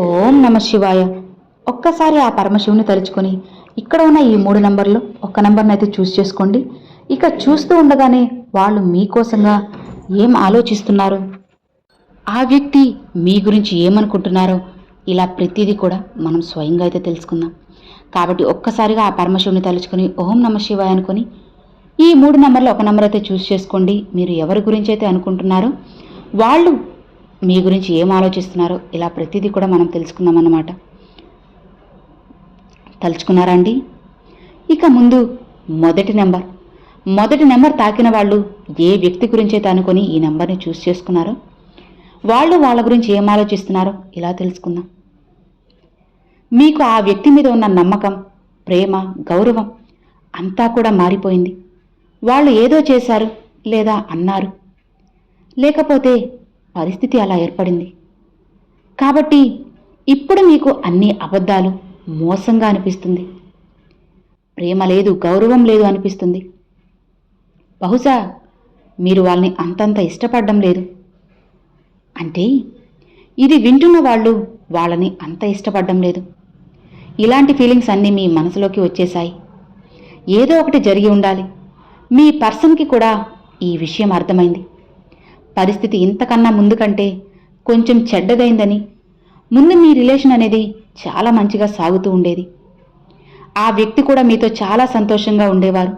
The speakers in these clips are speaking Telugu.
ఓం నమ శివాయ. ఒక్కసారి ఆ పరమశివుని తలుచుకొని ఇక్కడ ఉన్న ఈ మూడు నంబర్లు ఒక్క నంబర్ని అయితే చూస్ చేసుకోండి. ఇక చూస్తూ ఉండగానే వాళ్ళు మీకోసంగా ఏం ఆలోచిస్తున్నారు? ఆ వ్యక్తి మీ గురించి ఏమనుకుంటున్నారో ఇలా ప్రతిదీ కూడా మనం స్వయంగా అయితే తెలుసుకుందాం. కాబట్టి ఒక్కసారిగా ఆ పరమశివుని తలుచుకొని ఓం నమ శివాయ అనుకొని ఈ మూడు నెంబర్లు ఒక నెంబర్ అయితే చూస్ చేసుకోండి. మీరు ఎవరి గురించి అయితే అనుకుంటున్నారో వాళ్ళు మీ గురించి ఏం ఆలోచిస్తున్నారో ఇలా ప్రతిదీ కూడా మనం తెలుసుకుందాం అన్నమాట. తలుచుకున్నారా అండి? ఇక ముందు మొదటి నెంబర్. మొదటి నెంబర్ తాకిన వాళ్ళు ఏ వ్యక్తి గురించే అయితే ఈ నెంబర్ని చూస్ చేసుకున్నారో వాళ్ళు వాళ్ళ గురించి ఏం ఆలోచిస్తున్నారో ఇలా తెలుసుకుందాం. మీకు ఆ వ్యక్తి మీద ఉన్న నమ్మకం ప్రేమ గౌరవం అంతా కూడా మారిపోయింది. వాళ్ళు ఏదో చేశారు లేదా అన్నారు. లేకపోతే పరిస్థితి అలా ఏర్పడింది. కాబట్టి ఇప్పుడు మీకు అన్ని అబద్ధాలు మోసంగా అనిపిస్తుంది. ప్రేమ లేదు గౌరవం లేదు అనిపిస్తుంది. బహుశా మీరు వాళ్ళని అంతంత ఇష్టపడడం లేదు. అంటే ఇది వింటున్న వాళ్ళు వాళ్ళని అంత ఇష్టపడడం లేదు. ఇలాంటి ఫీలింగ్స్ అన్నీ మీ మనసులోకి వచ్చేశాయి. ఏదో ఒకటి జరిగి ఉండాలి. మీ పర్సన్కి కూడా ఈ విషయం అర్థమైంది. పరిస్థితి ఇంతకన్నా ముందు కంటే కొంచెం చెడ్డదైందని. ముందు మీ రిలేషన్ అనేది చాలా మంచిగా సాగుతూ ఉండేది. ఆ వ్యక్తి కూడా మీతో చాలా సంతోషంగా ఉండేవారు.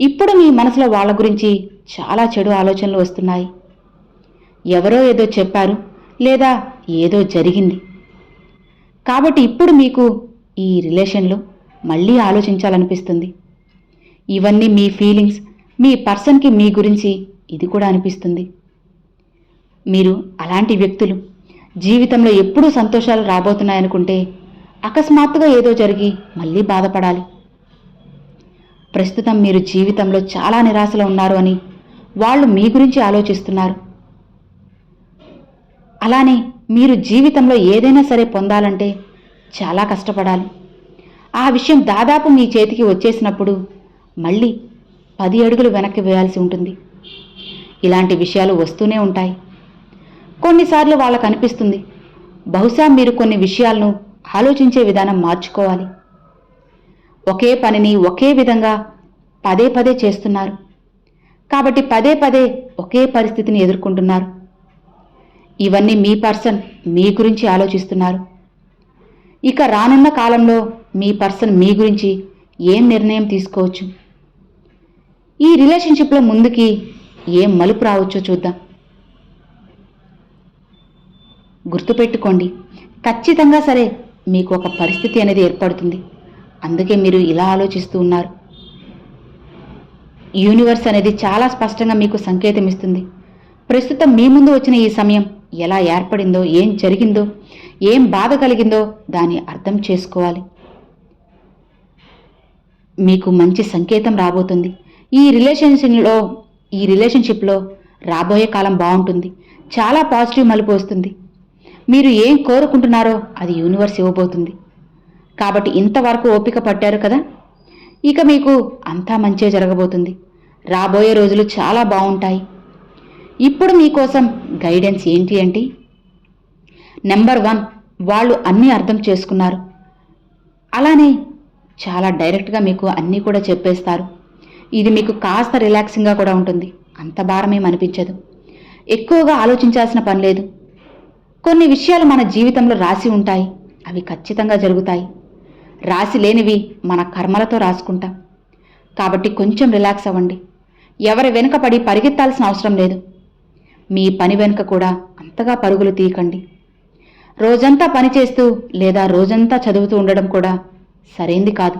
ఇప్పుడు మీ మనసులో వాళ్ళ గురించి చాలా చెడు ఆలోచనలు వస్తున్నాయి. ఎవరో ఏదో చెప్పారు లేదా ఏదో జరిగింది. కాబట్టి ఇప్పుడు మీకు ఈ రిలేషన్లో మళ్ళీ ఆలోచించాలనిపిస్తుంది. ఇవన్నీ మీ ఫీలింగ్స్ మీ పర్సన్కి మీ గురించి ఇది కూడా అనిపిస్తుంది. మీరు అలాంటి వ్యక్తులు జీవితంలో ఎప్పుడూ సంతోషాలు రాబోతున్నాయనుకుంటే అకస్మాత్తుగా ఏదో జరిగి మళ్ళీ బాధపడాలి. ప్రస్తుతం మీరు జీవితంలో చాలా నిరాశలో ఉన్నారు అని వాళ్ళు మీ గురించి ఆలోచిస్తున్నారు. అలానే మీరు జీవితంలో ఏదైనా సరే పొందాలంటే చాలా కష్టపడాలి. ఆ విషయం దాదాపు మీ చేతికి వచ్చేసినప్పుడు మళ్ళీ పది అడుగులు వెనక్కి వేయాల్సి ఉంటుంది. ఇలాంటి విషయాలు వస్తూనే ఉంటాయి. కొన్నిసార్లు వాళ్ళకు అనిపిస్తుంది బహుశా మీరు కొన్ని విషయాలను ఆలోచించే విధానం మార్చుకోవాలి. ఒకే పనిని ఒకే విధంగా పదే పదే చేస్తున్నారు. కాబట్టి పదే పదే ఒకే పరిస్థితిని ఎదుర్కొంటున్నారు. ఇవన్నీ మీ పర్సన్ మీ గురించి ఆలోచిస్తున్నారు. ఇక రానున్న కాలంలో మీ పర్సన్ మీ గురించి ఏం నిర్ణయం తీసుకోవచ్చు? ఈ రిలేషన్షిప్లో ముందుకి ఏం మలుపు రావచ్చో చూద్దాం. గుర్తుపెట్టుకోండి ఖచ్చితంగా సరే మీకు ఒక పరిస్థితి అనేది ఏర్పడుతుంది. అందుకే మీరు ఇలా ఆలోచిస్తూ ఉన్నారు. యూనివర్స్ అనేది చాలా స్పష్టంగా మీకు సంకేతం ఇస్తుంది. ప్రస్తుతం మీ ముందు వచ్చిన ఈ సమయం ఎలా ఏర్పడిందో ఏం జరిగిందో ఏం బాధ కలిగిందో దాన్ని అర్థం చేసుకోవాలి. మీకు మంచి సంకేతం రాబోతుంది. ఈ రిలేషన్షిప్లో ఈ రిలేషన్షిప్లో రాబోయే కాలం బాగుంటుంది. చాలా పాజిటివ్ మలుపు వస్తుంది. మీరు ఏం కోరుకుంటున్నారో అది యూనివర్స్ ఇవ్వబోతుంది. కాబట్టి ఇంతవరకు ఓపిక పట్టారు కదా? ఇక మీకు అంతా మంచే జరగబోతుంది. రాబోయే రోజులు చాలా బాగుంటాయి. ఇప్పుడు మీకోసం గైడెన్స్ ఏంటి అంటే? నెంబర్ వన్ వాళ్ళు అన్నీ అర్థం చేసుకున్నారు. అలానే చాలా డైరెక్ట్గా మీకు అన్నీ కూడా చెప్పేస్తారు. ఇది మీకు కాస్త రిలాక్సింగ్గా కూడా ఉంటుంది. అంత భారమేం అనిపించదు. ఎక్కువగా ఆలోచించాల్సిన పని లేదు. కొన్ని విషయాలు మన జీవితంలో రాసి ఉంటాయి. అవి ఖచ్చితంగా జరుగుతాయి. రాసి లేనివి మన కర్మలతో రాసుకుంటాం. కాబట్టి కొంచెం రిలాక్స్ అవ్వండి. ఎవరి వెనుక పడి పరిగెత్తాల్సిన అవసరం లేదు. మీ పని వెనుక కూడా అంతగా పరుగులు తీయకండి. రోజంతా పని చేస్తూ లేదా రోజంతా చదువుతూ ఉండడం కూడా సరైంది కాదు.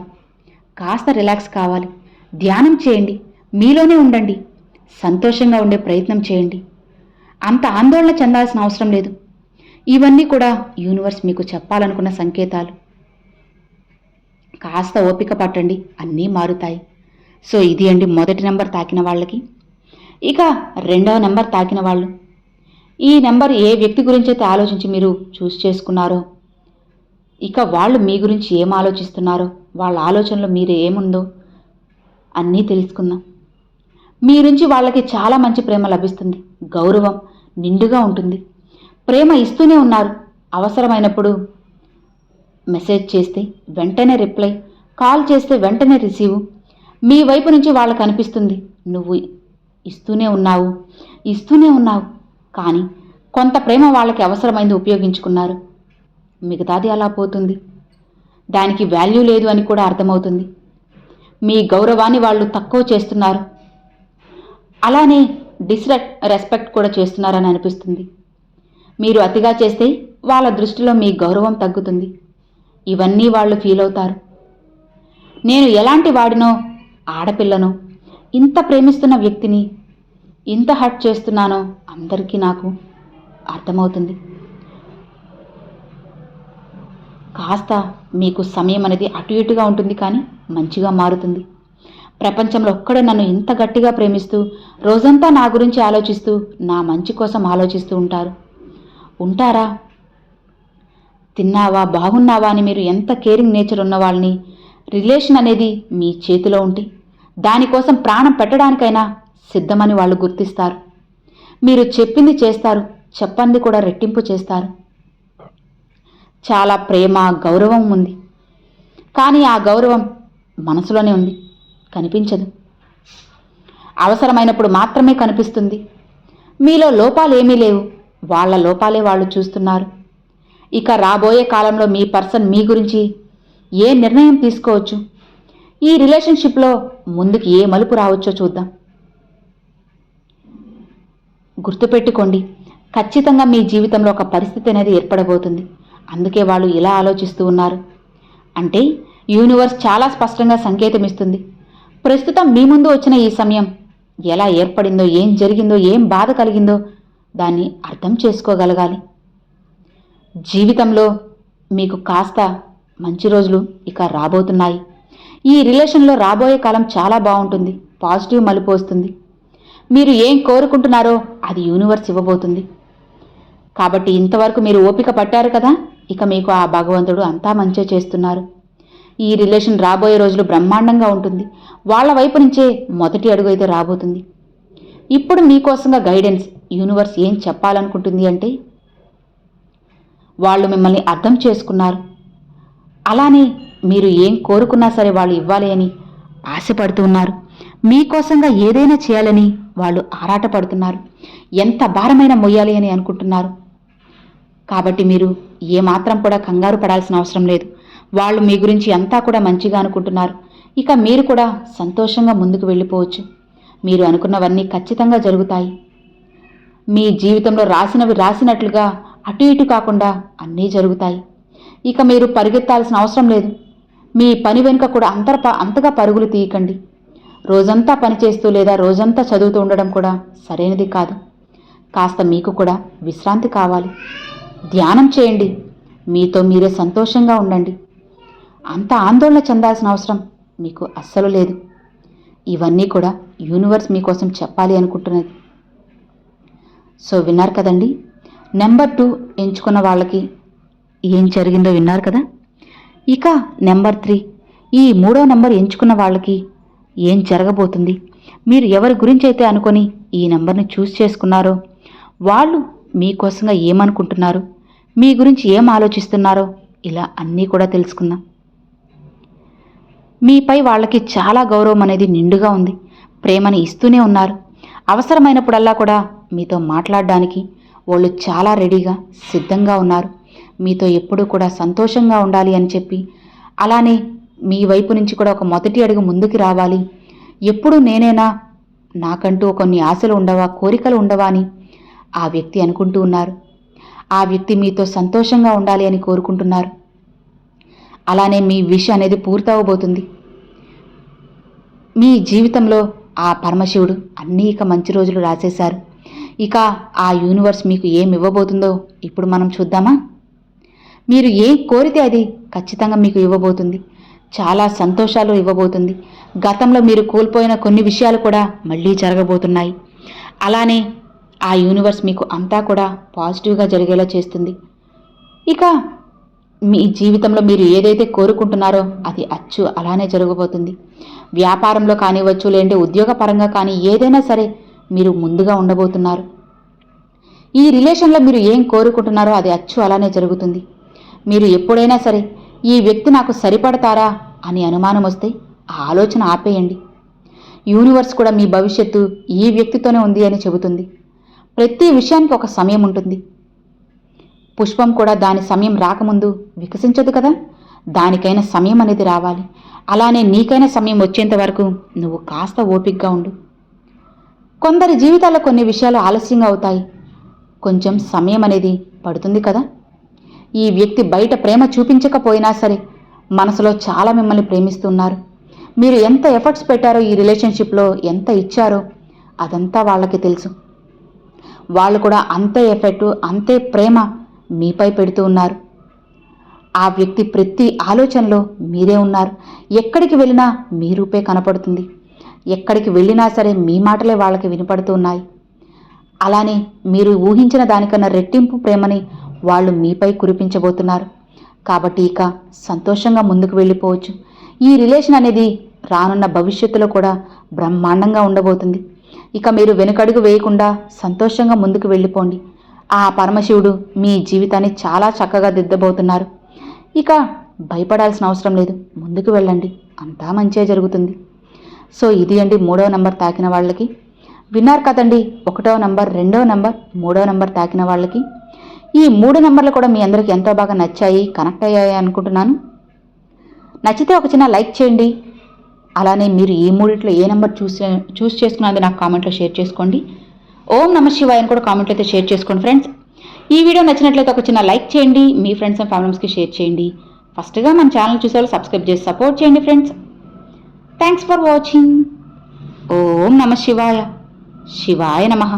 కాస్త రిలాక్స్ కావాలి. ధ్యానం చేయండి. మీలోనే ఉండండి. సంతోషంగా ఉండే ప్రయత్నం చేయండి. అంత ఆందోళన చెందాల్సిన అవసరం లేదు. ఇవన్నీ కూడా యూనివర్స్ మీకు చెప్పాలనుకున్న సంకేతాలు. కాస్త ఓపిక పట్టండి. అన్నీ మారుతాయి. సో ఇది అండి మొదటి నెంబర్ తాకిన వాళ్ళకి. ఇక రెండవ నెంబర్ తాకిన వాళ్ళు. ఈ నెంబర్ ఏ వ్యక్తి గురించి అయితే ఆలోచించి మీరు చూస్ చేసుకున్నారో ఇక వాళ్ళు మీ గురించి ఏం ఆలోచిస్తున్నారో వాళ్ళ ఆలోచనలో మీరు ఏముందో అన్నీ తెలుసుకుందాం. మీ నుంచి వాళ్ళకి చాలా మంచి ప్రేమ లభిస్తుంది. గౌరవం నిండుగా ఉంటుంది. ప్రేమ ఇస్తూనే ఉన్నారు. అవసరమైనప్పుడు మెసేజ్ చేస్తే వెంటనే రిప్లై కాల్ చేస్తే వెంటనే రిసీవ్. మీ వైపు నుంచి వాళ్ళకు అనిపిస్తుంది నువ్వు ఇస్తూనే ఉన్నావు ఇస్తూనే ఉన్నావు. కానీ కొంత ప్రేమ వాళ్ళకి అవసరమైంది ఉపయోగించుకున్నారు. మిగతాది అలా పోతుంది. దానికి వాల్యూ లేదు అని కూడా అర్థమవుతుంది. మీ గౌరవాన్ని వాళ్ళు తక్కువ చేస్తున్నారు. అలానే డిస్రెక్ రెస్పెక్ట్ కూడా చేస్తున్నారని అనిపిస్తుంది. మీరు అతిగా చేస్తే వాళ్ళ దృష్టిలో మీ గౌరవం తగ్గుతుంది. ఇవన్నీ వాళ్ళు ఫీల్ అవుతారు. నేను ఎలాంటి వాడినో ఆడపిల్లనో ఇంత ప్రేమిస్తున్న వ్యక్తిని ఇంత హర్ట్ చేస్తున్నానో అందరికీ నాకు అర్థమవుతుంది. కాస్త మీకు సమయం అనేది అటు ఇటుగా ఉంటుంది కానీ మంచిగా మారుతుంది. ప్రపంచంలో ఒక్కడే నన్ను ఇంత గట్టిగా ప్రేమిస్తూ రోజంతా నా గురించి ఆలోచిస్తూ నా మంచి కోసం ఆలోచిస్తూ ఉంటారు. ఉంటారా? తిన్నావా? బాగున్నావా అని మీరు ఎంత కేరింగ్ నేచర్ ఉన్న వాళ్ళని? రిలేషన్ అనేది మీ చేతిలో ఉంటే దానికోసం ప్రాణం పెట్టడానికైనా సిద్ధమని వాళ్ళు గుర్తిస్తారు. మీరు చెప్పింది చేస్తారు చెప్పంది కూడా రెట్టింపు చేస్తారు. చాలా ప్రేమ గౌరవం ఉంది. కానీ ఆ గౌరవం మనసులోనే ఉంది. కనిపించదు. అవసరమైనప్పుడు మాత్రమే కనిపిస్తుంది. మీలో లోపాలేమీ లేవు. వాళ్ళ లోపాలే వాళ్ళు చూస్తున్నారు. ఇక రాబోయే కాలంలో మీ పర్సన్ మీ గురించి ఏ నిర్ణయం తీసుకోవచ్చు? ఈ రిలేషన్షిప్లో ముందుకు ఏ మలుపు రావచ్చో చూద్దాం. గుర్తుపెట్టుకోండి ఖచ్చితంగా మీ జీవితంలో ఒక పరిస్థితి అనేది ఏర్పడబోతుంది. అందుకే వాళ్ళు ఇలా ఆలోచిస్తూ ఉన్నారు. అంటే యూనివర్స్ చాలా స్పష్టంగా సంకేతం ఇస్తుంది ప్రస్తుతం మీ ముందు వచ్చిన ఈ సమయం ఎలా ఏర్పడిందో ఏం జరిగిందో ఏం బాధ కలిగిందో దాన్ని అర్థం చేసుకోగలగాలి. జీవితంలో మీకు కాస్త మంచి రోజులు ఇక రాబోతున్నాయి. ఈ రిలేషన్లో రాబోయే కాలం చాలా బాగుంటుంది. పాజిటివ్ మలుపు వస్తుంది. మీరు ఏం కోరుకుంటున్నారో అది యూనివర్స్ ఇవ్వబోతుంది. కాబట్టి ఇంతవరకు మీరు ఓపిక పట్టారు కదా? ఇక మీకు ఆ భగవంతుడు అంతా మంచే చేస్తున్నారు. ఈ రిలేషన్ రాబోయే రోజులు బ్రహ్మాండంగా ఉంటుంది. వాళ్ళ వైపు నుంచే మొదటి అడుగు అయితే రాబోతుంది. ఇప్పుడు మీకోసంగా గైడెన్స్ యూనివర్స్ ఏం చెప్పాలనుకుంటుంది అంటే వాళ్ళు మిమ్మల్ని అర్థం చేసుకున్నారు. అలానే మీరు ఏం కోరుకున్నా సరే వాళ్ళు ఇవ్వాలి అని ఆశపడుతూ ఉన్నారు. మీకోసంగా ఏదైనా చేయాలని వాళ్ళు ఆరాటపడుతున్నారు. ఎంత భారమైన మొయ్యాలి అని అనుకుంటున్నారు. కాబట్టి మీరు ఏమాత్రం కూడా కంగారు పడాల్సిన అవసరం లేదు. వాళ్ళు మీ గురించి అంతా కూడా మంచిగా అనుకుంటున్నారు. ఇక మీరు కూడా సంతోషంగా ముందుకు వెళ్ళిపోవచ్చు. మీరు అనుకున్నవన్నీ ఖచ్చితంగా జరుగుతాయి. మీ జీవితంలో రాసినవి రాసినట్లుగా అటు ఇటు కాకుండా అన్నీ జరుగుతాయి. ఇక మీరు పరిగెత్తాల్సిన అవసరం లేదు. మీ పని వెనుక కూడా అంతర అంతగా పరుగులు తీయకండి. రోజంతా పనిచేస్తూ లేదా రోజంతా చదువుతూ ఉండడం కూడా సరైనది కాదు. కాస్త మీకు కూడా విశ్రాంతి కావాలి. ధ్యానం చేయండి. మీతో మీరే సంతోషంగా ఉండండి. అంత ఆందోళన చెందాల్సిన అవసరం మీకు అస్సలు లేదు. ఇవన్నీ కూడా యూనివర్స్ మీకోసం చెప్పాలి అనుకుంటున్నది. సో విన్నారు కదండి? నెంబర్ టూ ఎంచుకున్న వాళ్ళకి ఏం జరిగిందో విన్నారు కదా? ఇక నెంబర్ త్రీ ఈ మూడో నెంబర్ ఎంచుకున్న వాళ్ళకి ఏం జరగబోతుంది? మీరు ఎవరి గురించి అయితే అనుకొని ఈ నెంబర్ని చూస్ చేసుకున్నారో వాళ్ళు మీకోసంగా ఏమనుకుంటున్నారు? మీ గురించి ఏం ఆలోచిస్తున్నారో ఇలా అన్నీ కూడా తెలుసుకుందాం. మీపై వాళ్ళకి చాలా గౌరవం అనేది నిండుగా ఉంది. ప్రేమని ఇస్తూనే ఉన్నారు. అవసరమైనప్పుడల్లా కూడా మీతో మాట్లాడడానికి వాళ్ళు చాలా రెడీగా సిద్ధంగా ఉన్నారు. మీతో ఎప్పుడూ కూడా సంతోషంగా ఉండాలి అని చెప్పి అలానే మీ వైపు నుంచి కూడా ఒక మొదటి అడుగు ముందుకు రావాలి. ఎప్పుడు నేనేనా? నాకంటూ కొన్ని ఆశలు ఉండవా? కోరికలు ఉండవా? అని ఆ వ్యక్తి అనుకుంటూ ఉన్నారు. ఆ వ్యక్తి మీతో సంతోషంగా ఉండాలి అని కోరుకుంటున్నారు. అలానే మీ విష్ అనేది పూర్తవబోతుంది. మీ జీవితంలో ఆ పరమశివుడు అనేక మంచి రోజులు రాసేశారు. ఇక ఆ యూనివర్స్ మీకు ఏమి ఇవ్వబోతుందో ఇప్పుడు మనం చూద్దామా? మీరు ఏ కోరితే అది ఖచ్చితంగా మీకు ఇవ్వబోతుంది. చాలా సంతోషాలు ఇవ్వబోతుంది. గతంలో మీరు కోల్పోయిన కొన్ని విషయాలు కూడా మళ్ళీ జరగబోతున్నాయి. అలానే ఆ యూనివర్స్ మీకు అంతా కూడా పాజిటివ్గా జరిగేలా చేస్తుంది. ఇక మీ జీవితంలో మీరు ఏదైతే కోరుకుంటున్నారో అది అచ్చు అలానే జరగబోతుంది. వ్యాపారంలో కానివ్వచ్చు లేదంటే ఉద్యోగపరంగా కానీ ఏదైనా సరే మీరు ముందుగా ఉండబోతున్నారు. ఈ రిలేషన్లో మీరు ఏం కోరుకుంటున్నారో అది అచ్చు అలానే జరుగుతుంది. మీరు ఎప్పుడైనా సరే ఈ వ్యక్తి నాకు సరిపడతారా అని అనుమానం వస్తే ఆ ఆలోచన ఆపేయండి. యూనివర్స్ కూడా మీ భవిష్యత్తు ఈ వ్యక్తితోనే ఉంది అని చెబుతుంది. ప్రతి విషయానికి ఒక సమయం ఉంటుంది. పుష్పం కూడా దాని సమయం రాకముందు వికసించదు కదా? దానికైనా సమయం అనేది రావాలి. అలానే నీకైనా సమయం వచ్చేంత వరకు నువ్వు కాస్త ఓపికగా ఉండు. కొందరి జీవితాల్లో కొన్ని విషయాలు ఆలస్యంగా అవుతాయి. కొంచెం సమయం అనేది పడుతుంది కదా? ఈ వ్యక్తి బయట ప్రేమ చూపించకపోయినా సరే మనసులో చాలా మిమ్మల్ని ప్రేమిస్తున్నారు. మీరు ఎంత ఎఫర్ట్స్ పెట్టారో ఈ రిలేషన్షిప్లో ఎంత ఇచ్చారో అదంతా వాళ్ళకి తెలుసు. వాళ్ళు కూడా అంతే ఎఫెక్ట్ అంతే ప్రేమ మీపై పెడుతూ ఉన్నారు. ఆ వ్యక్తి ప్రతి ఆలోచనలో మీరే ఉన్నారు. ఎక్కడికి వెళ్ళినా మీ రూపే కనపడుతుంది. ఎక్కడికి వెళ్ళినా సరే మీ మాటలే వాళ్ళకి వినపడుతూ ఉన్నాయి. అలానే మీరు ఊహించిన దానికన్నా రెట్టింపు ప్రేమని వాళ్ళు మీపై కురిపించబోతున్నారు. కాబట్టి ఇక సంతోషంగా ముందుకు వెళ్ళిపోవచ్చు. ఈ రిలేషన్ అనేది రానున్న భవిష్యత్తులో కూడా బ్రహ్మాండంగా ఉండబోతుంది. ఇక మీరు వెనుకడుగు వేయకుండా సంతోషంగా ముందుకు వెళ్ళిపోండి. ఆ పరమశివుడు మీ జీవితాన్ని చాలా చక్కగా దిద్దబోతున్నారు. ఇక భయపడాల్సిన అవసరం లేదు. ముందుకు వెళ్ళండి. అంతా మంచిగా జరుగుతుంది. సో ఇది అండి మూడవ నంబర్ తాకిన వాళ్ళకి. విన్నారు కదండి ఒకటో నంబర్ రెండవ నంబర్ మూడవ నంబర్ తాకిన వాళ్ళకి. ఈ మూడు నంబర్లు కూడా మీ అందరికీ ఎంతో బాగా నచ్చాయి కనెక్ట్ అయ్యాయి అనుకుంటున్నాను. నచ్చితే ఒక చిన్న లైక్ చేయండి. అలానే మీరు ఈ మూడిట్లో ఏ నెంబర్ చూస్ చూస్ చేసుకున్నది నాకు కామెంట్లో షేర్ చేసుకోండి. ఓం నమ శివాయ్ అని కూడా కామెంట్లో అయితే షేర్ చేసుకోండి ఫ్రెండ్స్. ఈ వీడియో నచ్చినట్లయితే ఒక చిన్న లైక్ చేయండి మీ ఫ్రెండ్స్ అండ్ ఫ్యామిలీస్కి షేర్ చేయండి. ఫస్ట్గా మన ఛానల్ చూసే వాళ్ళు సబ్స్క్రైబ్ చేసి సపోర్ట్ చేయండి ఫ్రెండ్స్. Thanks for watching. ఓం నమ శివాయ. శివాయ నమః.